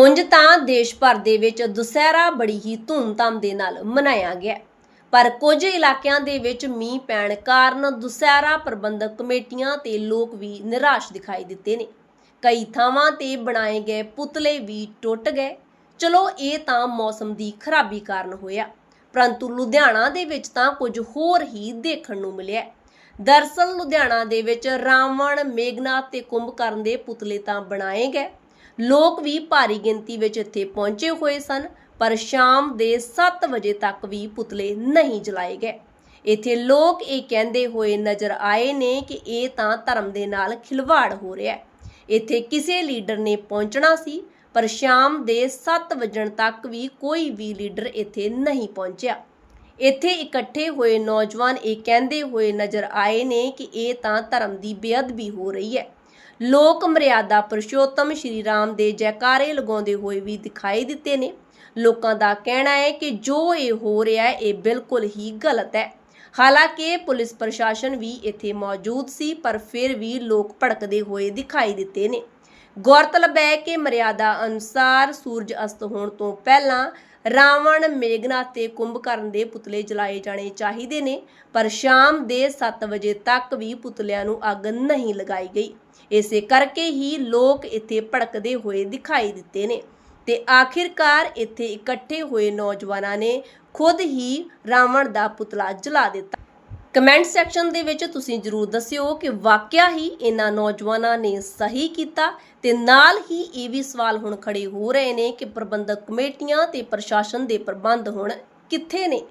ਉਂਝ ਤਾਂ ਦੇਸ਼ ਭਰ ਦੇ ਵਿੱਚ ਦੁਸਹਿਰਾ ਬੜੀ ਹੀ ਧੂਮਧਾਮ ਦੇ ਨਾਲ ਮਨਾਇਆ ਗਿਆ ਪਰ ਕੁਝ ਇਲਾਕਿਆਂ ਦੇ ਵਿੱਚ ਮੀਂਹ ਪੈਣ ਕਾਰਨ ਦੁਸਹਿਰਾ ਪ੍ਰਬੰਧਕ ਕਮੇਟੀਆਂ ਤੇ ਲੋਕ ਵੀ ਨਿਰਾਸ਼ ਦਿਖਾਈ ਦਿੱਤੇ ਨੇ। ਕਈ ਥਾਵਾਂ ਤੇ ਬਣਾਏ ਗਏ ਪੁਤਲੇ ਵੀ ਟੁੱਟ ਗਏ। ਚਲੋ, ਇਹ ਤਾਂ ਮੌਸਮ ਦੀ ਖਰਾਬੀ ਕਾਰਨ ਹੋਇਆ। ਪਰੰਤੂ ਲੁਧਿਆਣਾ ਦੇ ਵਿੱਚ ਤਾਂ ਕੁਝ ਹੋਰ ਹੀ ਦੇਖਣ ਨੂੰ ਮਿਲਿਆ ਹੈ। ਦਰਸਲ ਲੁਧਿਆਣਾ ਦੇ ਵਿੱਚ ਰਾਵਣ ਮੇਘਨਾਥ ਤੇ ਕੁੰਭਕਰਨ ਦੇ ਪੁਤਲੇ ਤਾਂ ਬਣਾਏ ਗਏ। ਲੋਕ ਵੀ ਭਾਰੀ ਗਿਣਤੀ ਵਿੱਚ ਇੱਥੇ ਪਹੁੰਚੇ ਹੋਏ ਸਨ, ਪਰ ਸ਼ਾਮ ਦੇ 7 ਵਜੇ ਤੱਕ ਵੀ ਪੁਤਲੇ ਨਹੀਂ ਜਲਾਏ ਗਏ। ਇੱਥੇ ਲੋਕ ਇਹ ਕਹਿੰਦੇ ਹੋਏ ਨਜ਼ਰ ਆਏ ਨੇ ਕਿ ਇਹ ਤਾਂ ਧਰਮ ਦੇ ਨਾਲ ਖਿਲਵਾੜ ਹੋ ਰਿਹਾ ਹੈ। ਇੱਥੇ ਕਿਸੇ ਲੀਡਰ ਨੇ ਪਹੁੰਚਣਾ ਸੀ, ਪਰ ਸ਼ਾਮ ਦੇ 7 ਵਜਣ ਤੱਕ ਵੀ ਕੋਈ ਵੀ ਲੀਡਰ ਇੱਥੇ ਨਹੀਂ ਪਹੁੰਚਿਆ। ਇੱਥੇ ਇਕੱਠੇ ਹੋਏ ਨੌਜਵਾਨ ਇਹ ਕਹਿੰਦੇ ਹੋਏ ਨਜ਼ਰ ਆਏ ਨੇ ਕਿ ਇਹ ਤਾਂ ਧਰਮ ਦੀ ਬੇਅਦਬੀ ਹੋ ਰਹੀ ਹੈ। ਲੋਕ ਮਰਿਆਦਾ ਪੁਰਸ਼ੋਤਮ ਸ਼੍ਰੀ ਰਾਮ ਦੇ ਜੈਕਾਰੇ ਲਗਾਉਂਦੇ ਹੋਏ ਵੀ ਦਿਖਾਈ ਦਿੱਤੇ ਨੇ। ਲੋਕਾਂ ਦਾ ਕਹਿਣਾ ਹੈ ਕਿ ਜੋ ਇਹ ਹੋ ਰਿਹਾ ਹੈ, ਇਹ ਬਿਲਕੁਲ ਹੀ ਗਲਤ ਹੈ। ਹਾਲਾਂਕਿ ਪੁਲਿਸ ਪ੍ਰਸ਼ਾਸਨ ਵੀ ਇੱਥੇ ਮੌਜੂਦ ਸੀ, ਪਰ ਫਿਰ ਵੀ ਲੋਕ ਭੜਕਦੇ ਹੋਏ ਦਿਖਾਈ ਦਿੱਤੇ ਨੇ। ਗੌਰਤਲਬ ਹੈ ਕਿ ਮਰਿਆਦਾ ਅਨੁਸਾਰ ਸੂਰਜ ਅਸਤ ਹੋਣ ਤੋਂ ਪਹਿਲਾਂ ਰਾਵਣ ਮੇਘਨਾਥ ਤੇ ਕੁੰਭਕਰਨ ਦੇ ਪੁਤਲੇ ਜਲਾਏ ਜਾਣੇ ਚਾਹੀਦੇ ਨੇ, ਪਰ ਸ਼ਾਮ ਦੇ 7 ਵਜੇ ਤੱਕ ਵੀ ਪੁਤਲਿਆਂ ਨੂੰ ਅੱਗ ਨਹੀਂ ਲਗਾਈ ਗਈ। ਇਸੇ ਕਰਕੇ ਹੀ ਲੋਕ ਇੱਥੇ ਭੜਕਦੇ ਹੋਏ ਦਿਖਾਈ ਦਿੱਤੇ ਨੇ ਤੇ ਆਖਿਰਕਾਰ ਇੱਥੇ ਇਕੱਠੇ ਹੋਏ ਨੌਜਵਾਨਾਂ ਨੇ ਖੁਦ ਹੀ ਰਾਵਣ ਦਾ ਪੁਤਲਾ ਜਲਾ ਦਿੱਤਾ। ਕਮੈਂਟ ਸੈਕਸ਼ਨ ਦੇ ਵਿੱਚ ਤੁਸੀਂ ਜਰੂਰ ਦੱਸਿਓ ਕਿ ਵਾਕਿਆ ਹੀ ਇਹਨਾਂ ਨੌਜਵਾਨਾਂ ਨੇ ਸਹੀ ਕੀਤਾ ਤੇ ਨਾਲ ਹੀ ਇਹ ਵੀ ਸਵਾਲ ਹੁਣ ਖੜੇ ਹੋ ਰਹੇ ਨੇ ਕਿ ਪ੍ਰਬੰਧਕ ਕਮੇਟੀਆਂ ਤੇ ਪ੍ਰਸ਼ਾਸਨ ਦੇ ਪ੍ਰਬੰਧ ਹੁਣ ਕਿੱਥੇ ਨੇ?